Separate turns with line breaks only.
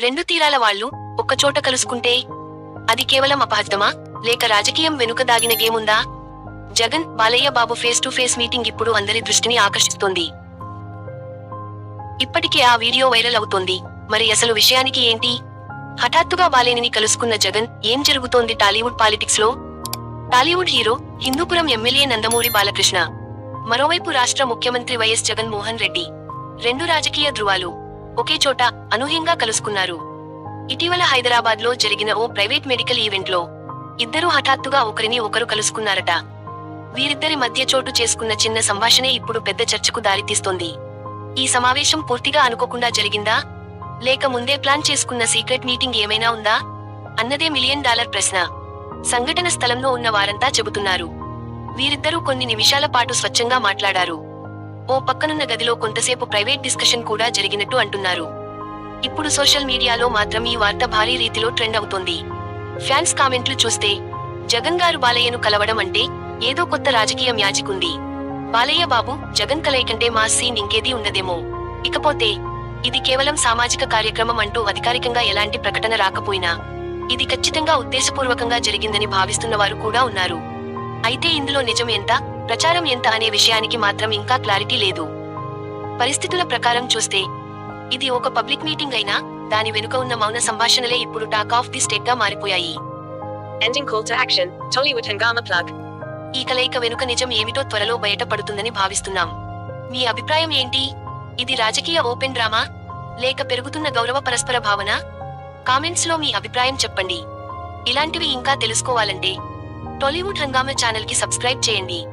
రెండు తీరాల వాళ్ళు ఒక్కచోట కలుసుకుంటే అది కేవలం అపహద్దమా లేక రాజకీయం వెనుక దాగిన గేముందా? Jagan Balayya Babu face to face meeting ఇప్పుడు అందరి దృష్టిని ఆకర్షిస్తోంది. ఇప్పటికే ఆ వీడియో వైరల్ అవుతోంది. మరి అసలు విషయానికి ఏంటి? హఠాత్తుగా బాలేనిని కలుసుకున్న జగన్ ఏం జరుగుతోంది టాలీవుడ్ పాలిటిక్స్లో? Tollywood hero Hindupuram MLA Nandamuri Balakrishna. మరోవైపు రాష్ట్ర ముఖ్యమంత్రి వైఎస్ జగన్ మోహన్ రెడ్డి. రెండు రాజకీయ ధృవాలు. ఒకే చోట అనూహ్యంగా కలుసుకున్నారు. ఇటీవల హైదరాబాద్లో జరిగిన ఓ ప్రైవేట్ మెడికల్ ఈవెంట్లో ఇద్దరూ హఠాత్తుగా ఒకరిని ఒకరు కలుసుకున్నారట. వీరిద్దరి మధ్య చోటు చేసుకున్న చిన్న సంభాషణే ఇప్పుడు పెద్ద చర్చకు దారితీస్తోంది. ఈ సమావేశం పూర్తిగా అనుకోకుండా జరిగిందా? లేక ముందే ప్లాన్ చేసుకున్న సీక్రెట్ మీటింగ్ ఏమైనా ఉందా? అన్నదే మిలియన్ డాలర్ ప్రశ్న. సంఘటన స్థలంలో ఉన్న వారంతా చెబుతున్నారు. వీరిద్దరూ కొన్ని నిమిషాల పాటు స్వచ్ఛంగా మాట్లాడారు. ఓ పక్కనున్న గదిలో కొంతసేపు ప్రైవేట్ డిస్కషన్ కూడా జరిగినట్టు అంటున్నారు. ఇప్పుడు సోషల్ మీడియాలో మాత్రం ఈ వార్త భారీ రీతిలో ట్రెండ్ అవుతోంది. ఫ్యాన్స్ కామెంట్లు చూస్తే జగన్ గారు బాలయ్యను కలవడం అంటే ఏదో కొత్త రాజకీయ మ్యాజిక్ ఉంది. బాలయ్య బాబు జగన్ కలయి కంటే మా సీన్ ఇంకేదీ ఉండదేమో. ఇకపోతే ఇది కేవలం సామాజిక కార్యక్రమం అంటూ అధికారికంగా ఎలాంటి ప్రకటన రాకపోయినా ఇది ఖచ్చితంగా ఉద్దేశపూర్వకంగా జరిగిందని భావిస్తున్న వారు కూడా ఉన్నారు. అయితే ఇందులో నిజం ఎంత? ప్రచారం ఎంత అనే విషయానికి మాత్రం ఇంకా క్లారిటీ లేదు. పరిస్థితుల ప్రకారం చూస్తే ఇది ఒక పబ్లిక్ మీటింగ్ అయినా దాని వెనుక ఉన్న మౌన సంభాషణలే ఇప్పుడు టాక్ ఆఫ్ ది స్టేట్గా మారిపోయాయి
plug.
ఈ కలయిక వెనుక నిజం ఏమిటో త్వరలో బయటపడుతుందని భావిస్తున్నాం. మీ అభిప్రాయం ఏంటి? ఇది రాజకీయ ఓపెన్ డ్రామా? లేక పెరుగుతున్న గౌరవ పరస్పర భావన? కామెంట్స్లో మీ అభిప్రాయం చెప్పండి. ఇలాంటివి ఇంకా తెలుసుకోవాలంటే టాలీవుడ్ హంగామా ఛానల్కి సబ్స్క్రైబ్ చేయండి.